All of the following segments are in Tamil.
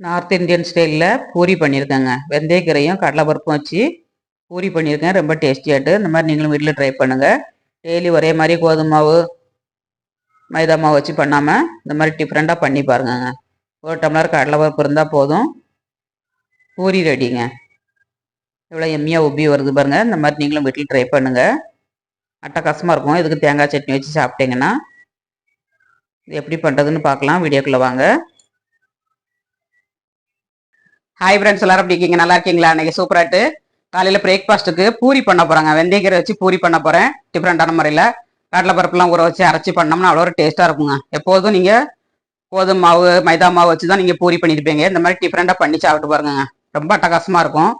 நார்த் இந்தியன் ஸ்டைலில் பூரி பண்ணியிருக்கேங்க வெந்தயக்கீரையும் கடலைப்பருப்பும் வச்சு பூரி பண்ணியிருக்கேன் ரொம்ப டேஸ்டியாகிட்டு இந்த மாதிரி நீங்களும் வீட்டில் ட்ரை பண்ணுங்கள் டெய்லி ஒரே மாதிரி கோதுமை மாவு மைதா மாவு வச்சு பண்ணாமல் இந்த மாதிரி டிஃப்ரெண்ட்டாக பண்ணி பாருங்கங்க. ஒரு டம்ளர் கடலைப்பருப்பு இருந்தால் போதும். பூரி ரெடிங்க. எவ்வளோ எம்மியாக உப்பி வருது பாருங்கள் இந்த மாதிரி நீங்களும் வீட்டில் ட்ரை பண்ணுங்கள் அட்டகாசமாக இருக்கும். இதுக்கு தேங்காய் சட்னி வச்சு சாப்பிட்டீங்கன்னா இது எப்படி பண்ணுறதுன்னு பார்க்கலாம். வீடியோக்குள்ளே வாங்க. ஹாய் ஃப்ரெண்ட்ஸ் எல்லாரும் எப்படி இருக்கீங்க? நல்லா இருக்கீங்களா? இன்னைக்கு சூப்பராட்டு காலையில் பிரேக்ஃபாஸ்ட்டுக்கு பூரி பண்ண போகிறாங்க வெந்தயக்கீரை வச்சு பூரி பண்ண போகிறேன் டிஃப்ரெண்டான முறையில். கடலை பருப்புலாம் ஊற வச்சு அரைச்சி பண்ணோம்னா அவ்வளோ ஒரு டேஸ்ட்டாக இருக்குங்க. எப்போதும் நீங்கள் கோதுமை மாவு மைதா மாவு வச்சு தான் நீங்கள் பூரி பண்ணியிருப்பீங்க இந்த மாதிரி டிஃப்ரெண்ட்டாக பண்ணி சாப்பிட்டு பாருங்க ரொம்ப அட்டகாசமாக இருக்கும்.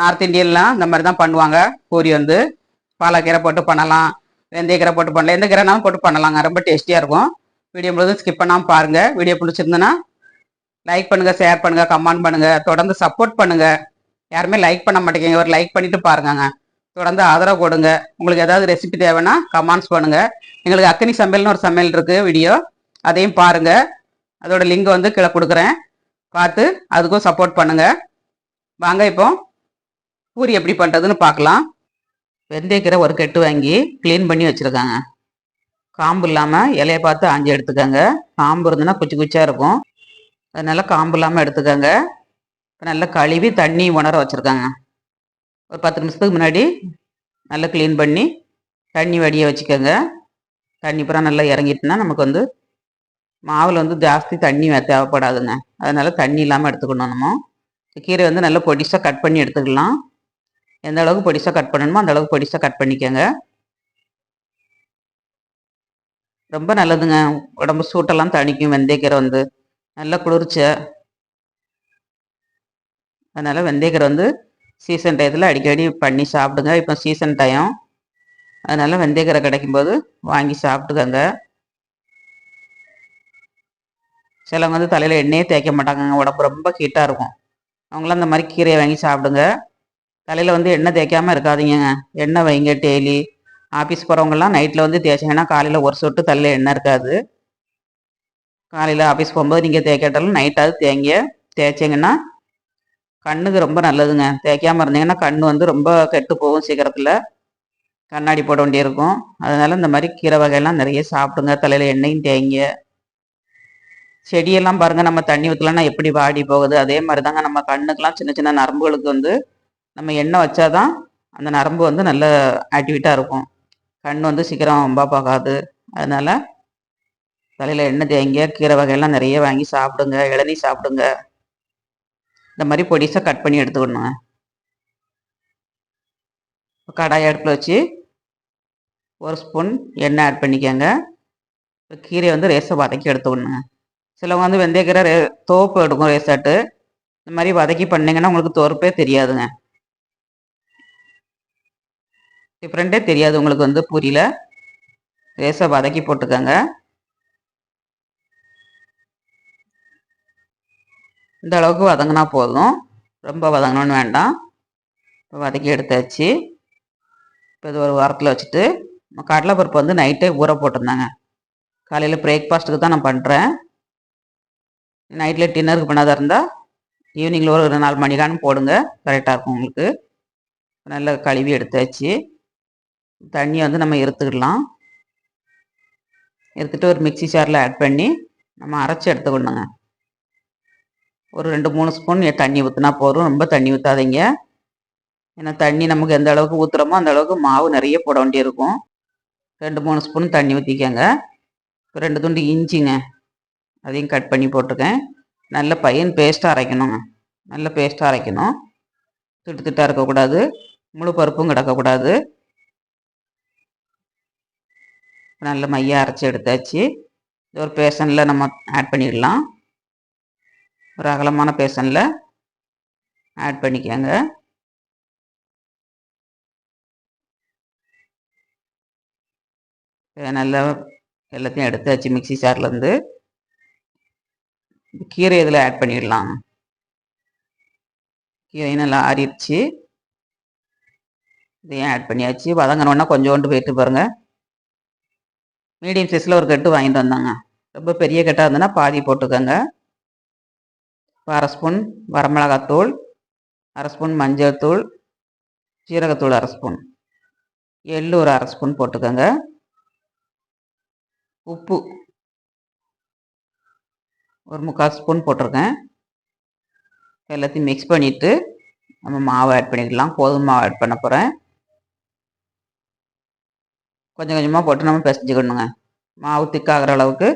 நார்த் இந்தியன்லாம் இந்த மாதிரி தான் பண்ணுவாங்க. பூரி வந்து பாலக்கீரை போட்டு பண்ணலாம். வெந்தயக்கீரை போட்டு பண்ணலாம். எந்த கீரைனாலும் போட்டு பண்ணலாங்க. ரொம்ப டேஸ்டியாக இருக்கும். வீடியோ முழுவதும் ஸ்கிப் பண்ணாமல் பாருங்கள் வீடியோ பிடிச்சிருந்தேன்னா லைக் பண்ணுங்க ஷேர் பண்ணுங்க கமெண்ட் பண்ணுங்க தொடர்ந்து சப்போர்ட் பண்ணுங்க. யாருமே லைக் பண்ண மாட்டேங்க ஒரு லைக் பண்ணிட்டு பாருங்கங்க. தொடர்ந்து ஆதரவு கொடுங்க. உங்களுக்கு ஏதாவது ரெசிபி தேவைன்னா கமெண்ட்ஸ் பண்ணுங்க. எங்களுக்கு அக்கனி சமையல்னு ஒரு சமையல் இருக்கு வீடியோ அதையும் பாருங்க. அதோட லிங்க் வந்து கீழே கொடுக்குறேன். பார்த்து அதுக்கும் சப்போர்ட் பண்ணுங்க. வாங்க இப்போ பூரி எப்படி பண்ணுறதுன்னு பார்க்கலாம். வெந்தயக்கீரை ஒரு கெட்டு வாங்கி க்ளீன் பண்ணி வச்சுருக்காங்க. காம்பு இல்லாமல் இலையை பார்த்து ஆஞ்சி எடுத்துக்கோங்க. காம்பு இருந்ததுன்னா குச்சி குச்சியாக இருக்கும். அதனால காம்பு இல்லாமல் எடுத்துக்கோங்க. இப்போ நல்லா கழுவி தண்ணி உணர வச்சுருக்காங்க. ஒரு பத்து நிமிஷத்துக்கு முன்னாடி நல்லா க்ளீன் பண்ணி தண்ணி வடிய வச்சுக்கோங்க. தண்ணி பூரா நல்லா இறங்கிட்டுனா நமக்கு வந்து மாவில் வந்து ஜாஸ்தி தண்ணி தேவைப்படாதுங்க. அதனால் தண்ணி இல்லாமல் எடுத்துக்கணும் நம்ம. கீரை வந்து நல்லா பொடிசாக கட் பண்ணி எடுத்துக்கலாம். எந்த அளவுக்கு பொடிசாக கட் பண்ணணுமோ அந்த அளவுக்கு பொடிசாக கட் பண்ணிக்கோங்க. ரொம்ப நல்லதுங்க. உடம்பு சூட்டெல்லாம் தணிக்கும் வெந்தயக்கீரை வந்து. நல்ல குளிர்ச்ச அதனால் வெந்தயக்கீரை வந்து சீசன் டயத்தில் அடிக்கடி பண்ணி சாப்பிடுங்க. இப்போ சீசன் டயம் அதனால் வெந்தயக்கீரை கிடைக்கும்போது வாங்கி சாப்பிட்டுக்கோங்க. சிலவங்க வந்து தலையில் எண்ணெயே தேய்க்க மாட்டாங்க உடம்பு ரொம்ப ஹீட்டாக இருக்கும். அவங்களாம் அந்த மாதிரி கீரையை வாங்கி சாப்பிடுங்க. தலையில் வந்து எண்ணெய் தேய்க்காமல் இருக்காதீங்க எண்ணெய் வைங்க டெய்லி ஆஃபீஸ் போகிறவங்கலாம் நைட்டில் வந்து தேய்ச்சிங்கன்னா காலையில் ஒரு சொட்டு தலையில் எண்ணெய் இருக்காது. காலையில் ஆஃபீஸ் போகும்போது நீங்கள் தேய்க்காட்டாலும் நைட்டாவது தேங்க தேய்ச்சிங்கன்னா கண்ணுக்கு ரொம்ப நல்லதுங்க. தேய்க்காமல் இருந்தீங்கன்னா கண் வந்து ரொம்ப கெட்டு போகும் சீக்கிரத்தில். கண்ணாடி போட வேண்டியிருக்கும். அதனால இந்த மாதிரி கீரை வகையெல்லாம் நிறைய சாப்பிடுங்க. தலையில் எண்ணெயும் தேங்க செடியெல்லாம் பாருங்கள் நம்ம தண்ணி ஊற்றலன்னா எப்படி வாடி போகுது? அதே மாதிரி தாங்க நம்ம கண்ணுக்கெலாம் சின்ன சின்ன நரம்புகளுக்கு வந்து நம்ம எண்ணெய் வச்சாதான் அந்த நரம்பு வந்து நல்ல ஆக்டிவிட்டாக இருக்கும். கண் வந்து சீக்கிரம் ரொம்ப பார்க்காது அதனால் தலையில் எண்ணெய் தேங்க கீரை வகையெல்லாம் நிறைய வாங்கி சாப்பிடுங்க இளநீ சாப்பிடுங்க. இந்த மாதிரி பொடிசாக கட் பண்ணி எடுத்துக்கணுங்க. கடாய் அடுப்பில் வச்சு ஒரு ஸ்பூன் எண்ணெய் ஆட் பண்ணிக்கோங்க. கீரையை வந்து ரேஸை வதக்கி எடுத்துக்கணுங்க. சிலவங்க வந்து வெந்தயக்கீரை ரே தோப்பு எடுக்கும் ரேசாட்டு இந்த மாதிரி வதக்கி பண்ணிங்கன்னா உங்களுக்கு தோற்பே தெரியாதுங்க. டிஃப்ரெண்ட்டே தெரியாது உங்களுக்கு வந்து புரியல. ரேஸை வதக்கி போட்டுக்கோங்க. இந்த அளவுக்கு வதங்கினா போதும். ரொம்ப வதங்கணும்னு வேண்டாம். இப்போ வதக்கி எடுத்தாச்சு. இப்போ இது ஒரு வாரத்தில் வச்சுட்டு கடலைப்பருப்பு வந்து நைட்டே ஊற போட்டிருந்தாங்க. காலையில் பிரேக்ஃபாஸ்ட்டுக்கு தான் நான் பண்ணுறேன் நைட்டில் டின்னருக்கு பண்ணாதான் இருந்தால் ஈவினிங்கில் ஒரு நாலு மணிக்கானு போடுங்க. கரெக்டாக இருக்கும் உங்களுக்கு. நல்லா கழுவி எடுத்தாச்சு. தண்ணியை வந்து நம்ம எடுத்துக்கலாம் எடுத்துகிட்டு ஒரு மிக்சி ஜாரில் ஆட் பண்ணி நம்ம அரைச்சி எடுத்துக்கணுங்க. ஒரு ரெண்டு மூணு ஸ்பூன் தண்ணி ஊற்றினா போதும். ரொம்ப தண்ணி ஊற்றாதீங்க ஏன்னா தண்ணி நமக்கு எந்த அளவுக்கு ஊற்றுறோமோ அந்த அளவுக்கு மாவு நிறைய போட வேண்டியிருக்கும். ரெண்டு மூணு ஸ்பூன் தண்ணி ஊற்றிக்கங்க ரெண்டு துண்டு இஞ்சிங்க. அதையும் கட் பண்ணி போட்டிருக்கேன். நல்ல பையன் பேஸ்ட்டாக அரைக்கணுங்க. நல்ல பேஸ்ட்டாக அரைக்கணும். திட்டு திட்டாக இருக்கக்கூடாது. முழு பருப்பும் கிடக்கக்கூடாது. நல்ல மையாக அரைச்சி எடுத்தாச்சு. ஒரு பேசனில் நம்ம ஆட் பண்ணிடலாம். ஒரு அகலமான பேசனில் ஆட் பண்ணிக்கோங்க நல்லா எல்லாத்தையும் எடுத்தாச்சு மிக்சி சார்லேருந்து கீரை இதில் ஆட் பண்ணிடலாம். கீரை நல்லா ஆறிடுச்சு. இதையும் ஆட் பண்ணியாச்சு. வதங்கினோன்னா கொஞ்சோண்டு போயிட்டு பாருங்கள் மீடியம் சைஸில் ஒரு கட்டு வாங்கிட்டு வந்தாங்க. ரொம்ப பெரிய கட்டாக இருந்ததுன்னா பாதி போட்டுக்கோங்க. அரை ஸ்பூன் வரமிளகாத்தூள் அரை ஸ்பூன் மஞ்சள் தூள் சீரகத்தூள் அரை ஸ்பூன். எள்ளு ஒரு அரை ஸ்பூன் போட்டுக்கோங்க. உப்பு ஒரு முக்கால் ஸ்பூன் போட்டிருக்கேன். எல்லாத்தையும் மிக்ஸ் பண்ணிவிட்டு நம்ம மாவு ஆட் பண்ணிக்கலாம். கோதுமை மாவு ஆட் பண்ண போகிறேன் கொஞ்சம் கொஞ்சமாக போட்டு நம்ம பிசைஞ்சுக்கணுங்க. மாவு திக்காகிற அளவுக்கு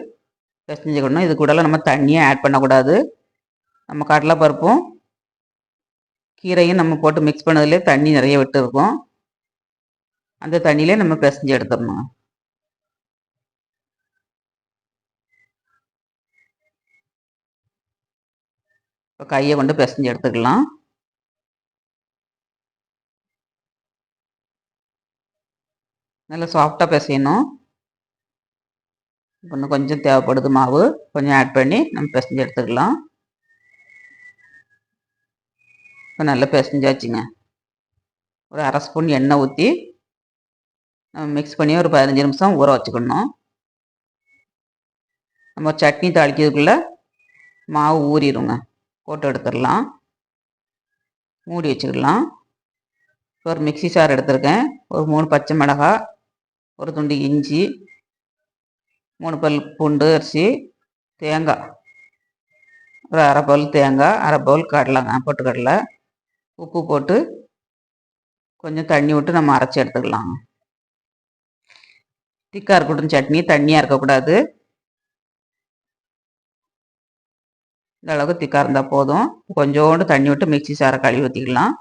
பிசைஞ்சுக்கணும். இது கூடலாம் நம்ம தண்ணியை ஆட் பண்ணக்கூடாது. நம்ம கடலைப்பருப்பும் கீரையும் நம்ம போட்டு மிக்ஸ் பண்ணதுலேயே தண்ணி நிறைய விட்டுருக்கோம் அந்த தண்ணியிலே நம்ம பிசைஞ்சு எடுத்துடணும் இப்போ கையை கொண்டு பிசைஞ்சு எடுத்துக்கலாம். நல்லா சாஃப்டாக பிசையணும். இன்னும் கொஞ்சம் தேவைப்படுது மாவு. கொஞ்சம் ஆட் பண்ணி நம்ம பிசைஞ்சு எடுத்துக்கலாம். இப்போ நல்லா பிசைஞ்சாச்சுங்க. ஒரு அரை ஸ்பூன் எண்ணெய் ஊற்றி நம்ம மிக்ஸ் பண்ணி ஒரு பதினஞ்சு நிமிஷம் ஊற வச்சுக்கணும். நம்ம சட்னி தாளிக்கிறதுக்குள்ளே மாவு ஊறிடுங்க. போட்டு எடுத்துடலாம். மூடி வச்சுக்கலாம். ஒரு மிக்சி சார் எடுத்திருக்கேன். ஒரு மூணு பச்சை மிளகாய் ஒரு துண்டு இஞ்சி மூணு பல் பூண்டு அரிசி தேங்காய். ஒரு அரை பவுல் தேங்காய் அரை பவுல் கடலைங்க பொட்டுக்கடலை உப்பு போட்டு கொஞ்சம் தண்ணி விட்டு நம்ம அரைச்சி எடுத்துக்கலாம் திக்காக இருக்கட்டும் சட்னி தண்ணியாக இருக்கக்கூடாது. இந்த அளவுக்கு திக்காக இருந்தால் போதும். கொஞ்சோண்டு தண்ணி விட்டு மிக்சி சாரை கழுவி ஊற்றிக்கலாம்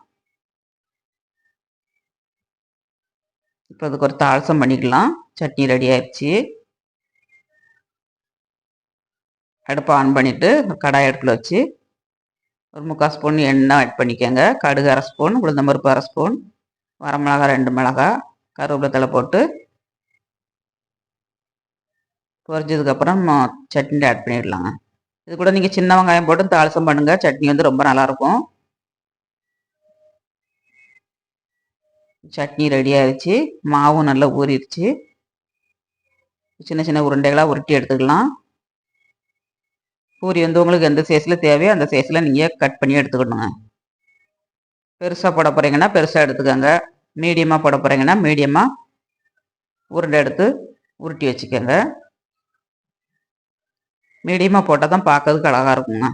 இப்போ அதுக்கு ஒரு தாளசம் பண்ணிக்கலாம். சட்னி ரெடி ஆயிடுச்சு. அடுப்பை ஆன் பண்ணிவிட்டு கடாய் அடுப்பில் வச்சு ஒரு முக்கால் ஸ்பூன் எண்ணெய் ஆட் பண்ணிக்கோங்க. கடுகு அரை ஸ்பூன் உளுந்தம்பருப்பு அரை ஸ்பூன் வரமிளகா ரெண்டு மிளகா கருவேப்பிலை தலை போட்டு பொரிஞ்சதுக்கப்புறம் சட்னி ஆட் பண்ணிடலாங்க. இது கூட நீங்கள் சின்ன வெங்காயம் போட்டு தாளசம் பண்ணுங்கள் சட்னி வந்து ரொம்ப நல்லாயிருக்கும். சட்னி ரெடி ஆயிடுச்சு. மாவும் நல்லா ஊறிடுச்சு. சின்ன சின்ன உருண்டைகளாக உருட்டி எடுத்துக்கலாம். பூரி வந்து உங்களுக்கு எந்த சைஸில் தேவையோ அந்த சைஸில் நீங்கள் கட் பண்ணி எடுத்துக்கணுங்க. பெருசாக போட போகிறீங்கன்னா பெருசாக எடுத்துக்கோங்க. மீடியமாக போட போகிறீங்கன்னா மீடியமாக உருண்டை எடுத்து உருட்டி வச்சுக்கோங்க. மீடியமாக போட்டால் தான் பார்க்கறதுக்கு அழகாக இருக்குங்க.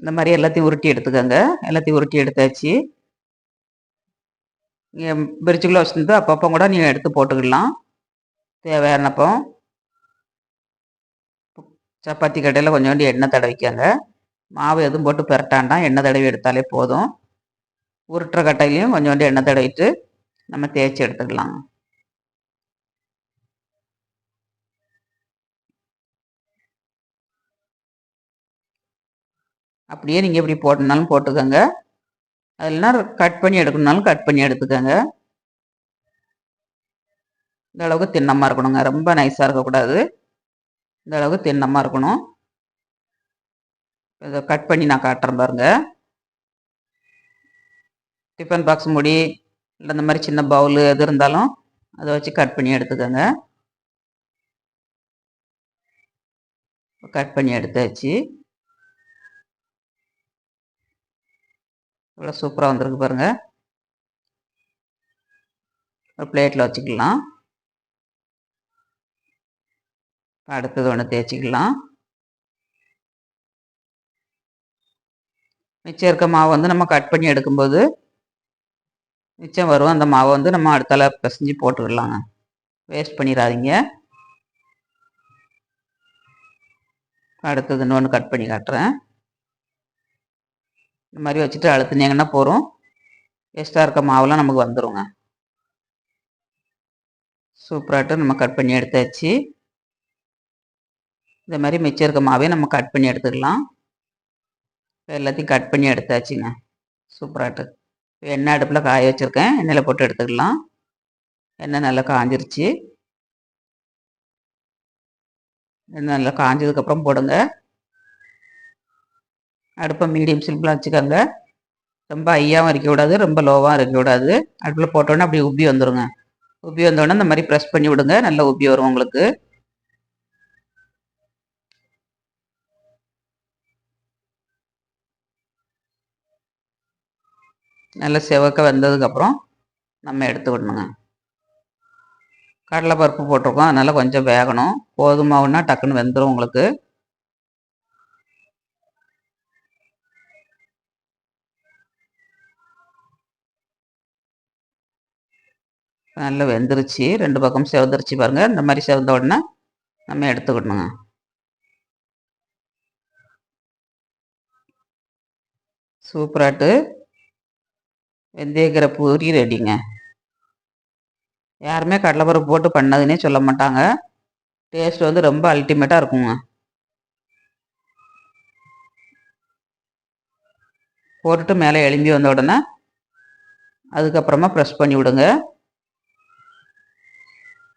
இந்த மாதிரி எல்லாத்தையும் உருட்டி எடுத்துக்கோங்க. எல்லாத்தையும் உருட்டி எடுத்தாச்சு. இங்கே பிரிட்ஜுக்குள்ளே வச்சுருந்து அப்பப்போ கூட நீங்கள் எடுத்து போட்டுக்கலாம் தேவையானப்போ. சப்பாத்தி கடையில் கொஞ்சோண்டு எண்ணெய் தடவிக்காங்க. மாவு எதுவும் போட்டு பெரட்டாண்டாம் எண்ணெய் தடவி எடுத்தாலே போதும். உருட்டுற கட்டையிலையும் கொஞ்சோண்டு எண்ணெய் தடவிட்டு நம்ம தேய்ச்சி எடுத்துக்கலாம். அப்படியே நீங்கள் இப்படி போட்டனாலும் போட்டுக்கோங்க. அதெல்லாம் கட் பண்ணி எடுக்கணுனாலும் கட் பண்ணி எடுத்துக்கோங்க. இந்த அளவுக்கு தின்னமாக இருக்கணுங்க. ரொம்ப நைஸாக இருக்கக்கூடாது. இந்த அளவுக்கு தின்னமாக இருக்கணும். இதை கட் பண்ணி நான் காட்டுறேன் பாருங்க. டிஃபன் பாக்ஸ் முடி இல்லை இந்த மாதிரி சின்ன பவுலு எது இருந்தாலும் அதை வச்சு கட் பண்ணி எடுத்துக்கோங்க. கட் பண்ணி எடுத்தாச்சு. இவ்வளோ சூப்பராக வந்திருக்கு பாருங்கள் ஒரு பிளேட்டில் வச்சுக்கலாம். அடுத்தது ஒன்று தேய்ச்சிக்கலாம். மிச்சம் இருக்க மாவை வந்து நம்ம கட் பண்ணி எடுக்கும்போது மிச்சம் வரும். அந்த மாவை வந்து நம்ம அடுத்தால பிசைஞ்சு போட்டுக்கலாங்க வேஸ்ட் பண்ணிடாதீங்க. அடுத்தது இன்னொன்று கட் பண்ணி காட்டுறேன். இந்த மாதிரி வச்சுட்டு அழுத்துனீங்கன்னா போகிறோம் வேஸ்ட்டாக இருக்க மாவுலாம் நமக்கு வந்துடுங்க சூப்பராகிட்டு நம்ம கட் பண்ணி எடுத்தாச்சு. இந்த மாதிரி மிச்சம் இருக்க மாவே நம்ம கட் பண்ணி எடுத்துக்கலாம். எல்லாத்தையும் கட் பண்ணி எடுத்தாச்சுங்க. சூப்பராகிட்டு எண்ணெய் அடுப்பில் காய வச்சுருக்கேன். எண்ணெயில் போட்டு எடுத்துக்கலாம். எண்ணெய் நல்லா காஞ்சிருச்சு. எண்ணெய் நல்லா காஞ்சதுக்கப்புறம் போடுங்க. அடுப்பை மீடியம் சிம்பிளாக வச்சுக்கோங்க. ரொம்ப ஹையாகவும் இருக்கக்கூடாது ரொம்ப லோவாகவும் இருக்கக்கூடாது. அடுப்பில் போட்டோன்னே அப்படி உப்பி வந்துடுங்க உப்பி வந்தோடனே இந்த மாதிரி ப்ரெஸ் பண்ணி விடுங்க நல்லா உப்பி வரும் உங்களுக்கு. நல்லா செவக்க வந்ததுக்கப்புறம் நம்ம எடுத்து விடணுங்க கடலை பருப்பு போட்டிருக்கோம் அதனால் கொஞ்சம் வேகணும். கோதுமாவுன்னா டக்குன்னு வெந்துடும் உங்களுக்கு. நல்லா வெந்துருச்சு. ரெண்டு பக்கம் செவந்துருச்சு பாருங்கள் இந்த மாதிரி செவந்த உடனே நம்ம எடுத்துக்கணுங்க. சூப்பராட்டு. வெந்தயக்கரை பூரி ரெடிங்க. யாருமே கடலைப்பருப்பு போட்டு பண்ணதுன்னே சொல்ல மாட்டாங்க. டேஸ்ட் வந்து ரொம்ப அல்டிமேட்டாக இருக்குங்க. போட்டுட்டு மேலே எலும்பி வந்த உடனே அதுக்கப்புறமா ப்ரெஸ் பண்ணி விடுங்க.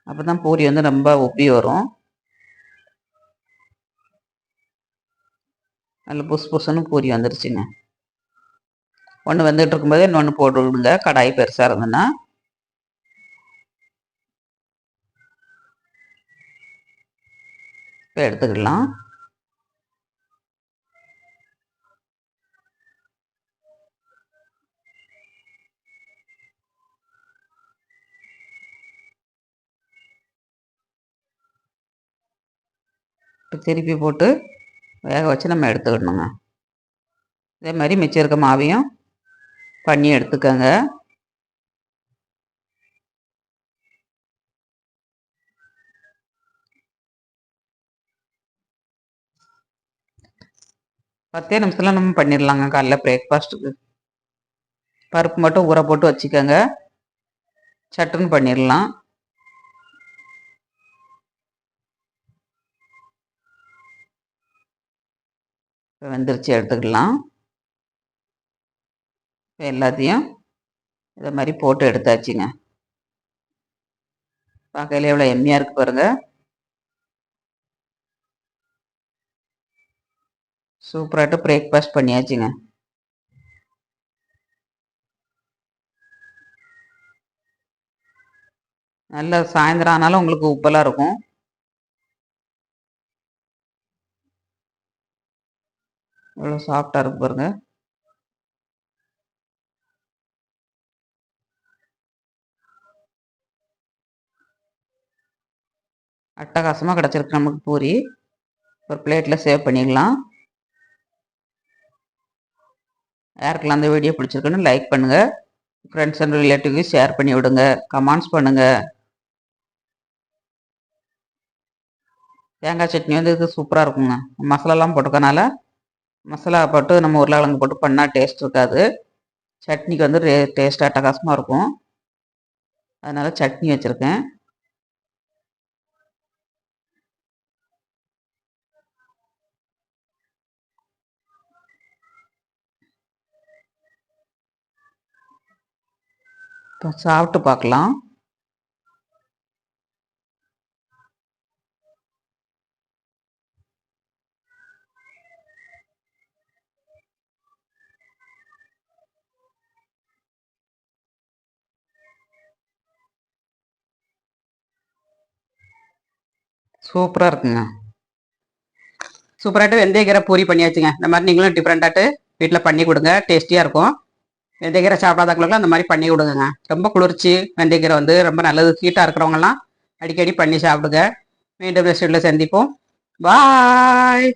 அப்போ தான் பூரி வந்து ரொம்ப உப்பி வரும். நல்ல புஸ் புஸ்ன்னு பூரி வந்துருச்சுங்க. ஒன்று வந்துட்டு இருக்கும்போது இன்னொன்று போட்டு விடுங்க கடாய் பெருசாக இருந்ததுன்னா. இப்போ எடுத்துக்கலாம் திருப்பி போட்டு வேக வச்சு நம்ம எடுத்துக்கணுங்க. இதே மாதிரி மிச்சம் இருக்க மாவையும் பண்ணி எடுத்துக்கோங்க. பத்தே நிமிஷத்தில் நம்ம பண்ணிடலாங்க காலைல பிரேக்ஃபாஸ்ட்டுக்கு பருப்பு மட்டும் ஊற போட்டு வச்சுக்கோங்க. சட்டுன்னு பண்ணிடலாம். இப்போ வெந்துருச்சு எடுத்துக்கலாம். இப்போ எல்லாத்தையும் இதை மாதிரி போட்டு எடுத்தாச்சுங்க. பார்க்கையில் எவ்வளோ எம்மியாக இருக்கு பாருங்க. சூப்பராகிட்டு பிரேக்ஃபாஸ்ட் பண்ணியாச்சுங்க. நல்ல சாயந்தரம் ஆனாலும் உங்களுக்கு உப்பெல்லாம் இருக்கும். எவ்வளோ சாஃப்டாக இருக்கு பாருங்க. அட்டகாசமாக கிடச்சிருக்கு நமக்கு பூரி. ஒரு பிளேட்டில் சேவ் பண்ணிக்கலாம் யாருக்கெல்லாம் அந்த வீடியோ பிடிச்சிருக்குன்னு லைக் பண்ணுங்கள் ஃப்ரெண்ட்ஸ் அண்ட் ரிலேட்டிவ்க்கு ஷேர் பண்ணி விடுங்க. கமெண்ட்ஸ் பண்ணுங்கள் தேங்காய் சட்னி வந்து இது சூப்பராக இருக்குங்க. மசாலாலாம் போட்டுக்கனால மசாலா போட்டு நம்ம உருளைக்கிழங்கு போட்டு பண்ணால் டேஸ்ட் இருக்காது. சட்னிக்கு வந்து ரே டேஸ்ட் அட்டகாசமாக இருக்கும். அதனால் சட்னி வச்சுருக்கேன். இப்போ சாப்பிட்டு பார்க்கலாம். சூப்பராக இருக்குங்க. சூப்பராகிட்டு வெந்தயக்கீரை பூரி பண்ணியாச்சுங்க. இந்த மாதிரி நீங்களும் டிஃப்ரெண்ட்டாட்டு வீட்டில் பண்ணி கொடுங்க. டேஸ்டியாக இருக்கும். வெந்தயக்கீரை சாப்பிடாதவங்களுக்குலாம் அந்த மாதிரி பண்ணி கொடுங்க ரொம்ப குளிர்ச்சி வெந்தயக்கீரை வந்து ரொம்ப நல்லது. ஹீட்டாக இருக்கிறவங்கலாம் அடிக்கடி பண்ணி சாப்பிடுங்க. மீண்டும் ரெஸ்டில் சந்திப்போம். பாய்